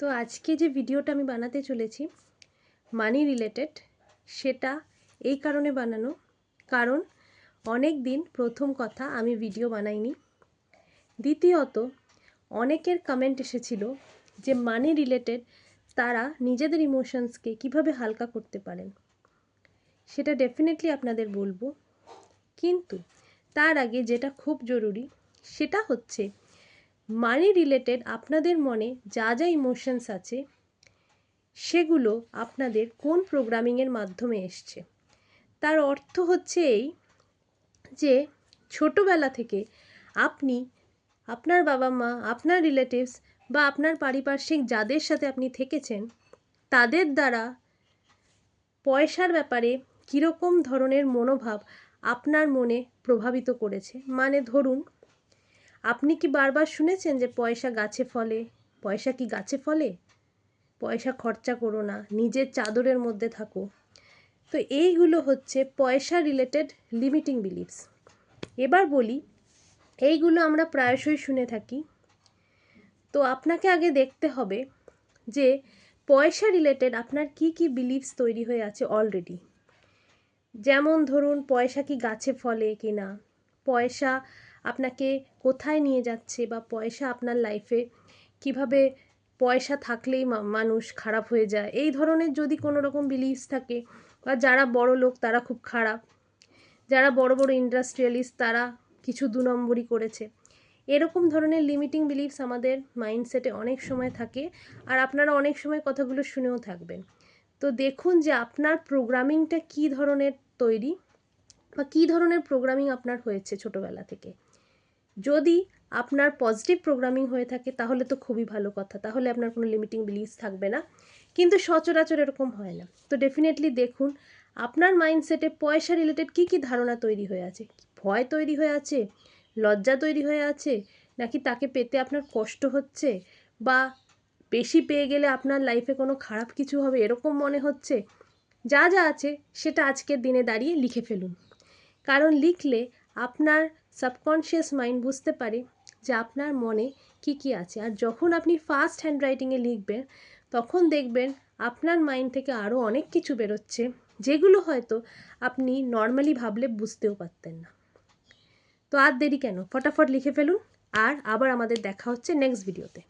তো আজকে যে ভিডিওটা আমি বানাতে চলেছি মানি রিলেটেড সেটা এই কারণে বানানো কারণ অনেক দিন প্রথম কথা আমি ভিডিও বানাইনি। দ্বিতীয়ত, অনেকের কমেন্ট এসেছিল যে মানি রিলেটেড তারা নিজেদের ইমোশনসকে কীভাবে হালকা করতে পারেন। সেটা ডেফিনেটলি আপনাদের বলব। কিন্তু তার আগে যেটা খুব জরুরি, সেটা হচ্ছে মানি রিলেটেড আপনাদের মনে যা যা ইমোশনস আছে, সেগুলো আপনাদের কোন প্রোগ্রামিংয়ের মাধ্যমে এসছে? তার অর্থ হচ্ছে এই যে, ছোটোবেলা থেকে আপনি, আপনার বাবা মা, আপনার রিলেটিভস বা আপনার পারিপার্শ্বিক যাদের সাথে আপনি থেকেছেন, তাদের দ্বারা পয়সার ব্যাপারে কীরকম ধরনের মনোভাব আপনার মনে প্রভাবিত করেছে? মানে ধরুন আপনি কি বারবার শুনেছেন যে পয়সা গাছে ফলে? পয়সা কি গাছে ফলে? পয়সা খরচা করো না, নিজের চাদরের মধ্যে থাকো। তো এইগুলো হচ্ছে পয়সা রিলেটেড লিমিটিং বিলিভস এবার বলি, এইগুলো আমরা প্রায়শই শুনে থাকি। তো আপনাকে আগে দেখতে হবে যে পয়সা রিলেটেড আপনার কি কি বিলিভস তৈরি হয়ে আছে অলরেডি যেমন ধরুন, পয়সা কি গাছে ফলে কি না পয়সা আপনাকে কোথায় নিয়ে যাচ্ছে বা পয়সা আপনার লাইফে কীভাবে পয়সা থাকলেই মানুষ খারাপ হয়ে যায়? এই ধরনের যদি কোনো রকম বিলিভস থাকে, বা যারা বড় লোক তারা খুব খারাপ। যারা বড় বড় ইন্ডাস্ট্রিয়ালিস্ট তারা কিছু দু নম্বরই করেছে। এরকম ধরনের লিমিটিং বিলিভস আমাদের মাইন্ডসেটে অনেক সময় থাকে, আর আপনারা অনেক সময় কথাগুলো শুনেও থাকবেন। তো দেখুন যে আপনার প্রোগ্রামিংটা কী ধরনের তৈরি, বা কী ধরনের প্রোগ্রামিং আপনার হয়েছে ছোটোবেলা থেকে? যদি আপনার পজিটিভ প্রোগ্রামিং হয়ে থাকে, তাহলে তো খুবই ভালো কথা। তাহলে আপনার কোনো লিমিটিং বিলিভস থাকবে না। কিন্তু সচরাচর এরকম হয় না। তো ডেফিনেটলি দেখুন, আপনার মাইন্ডসেটে পয়সা রিলেটেড কী কী ধারণা তৈরি হয়ে আছে? ভয় তৈরি হয়ে আছে? লজ্জা তৈরি হয়ে আছে? নাকি তাকে পেতে আপনার কষ্ট হচ্ছে? বা বেশি পেয়ে গেলে আপনার লাইফে কোনো খারাপ কিছু হবে? এরকম মনে হচ্ছে? যা যা আছে, সেটা আজকের দিনে দাঁড়িয়ে লিখে ফেলুন। কারণ লিখলে আপনার সাবকনশিয়াস মাইন্ড বুঝতে পারে যে আপনার মনে কি কি আছে। আর যখন আপনি ফাস্ট হ্যান্ডরাইটিংয়ে লিখবেন, তখন দেখবেন আপনার মাইন্ড থেকে আরও অনেক কিছু বেরোচ্ছে, যেগুলো হয়তো আপনি নর্মালি ভাবলে বুঝতেও পারতেন না। তো আর দেরি কেন? ফটাফট লিখে ফেলুন, আর আবার আমাদের দেখা হচ্ছে নেক্সট ভিডিওতে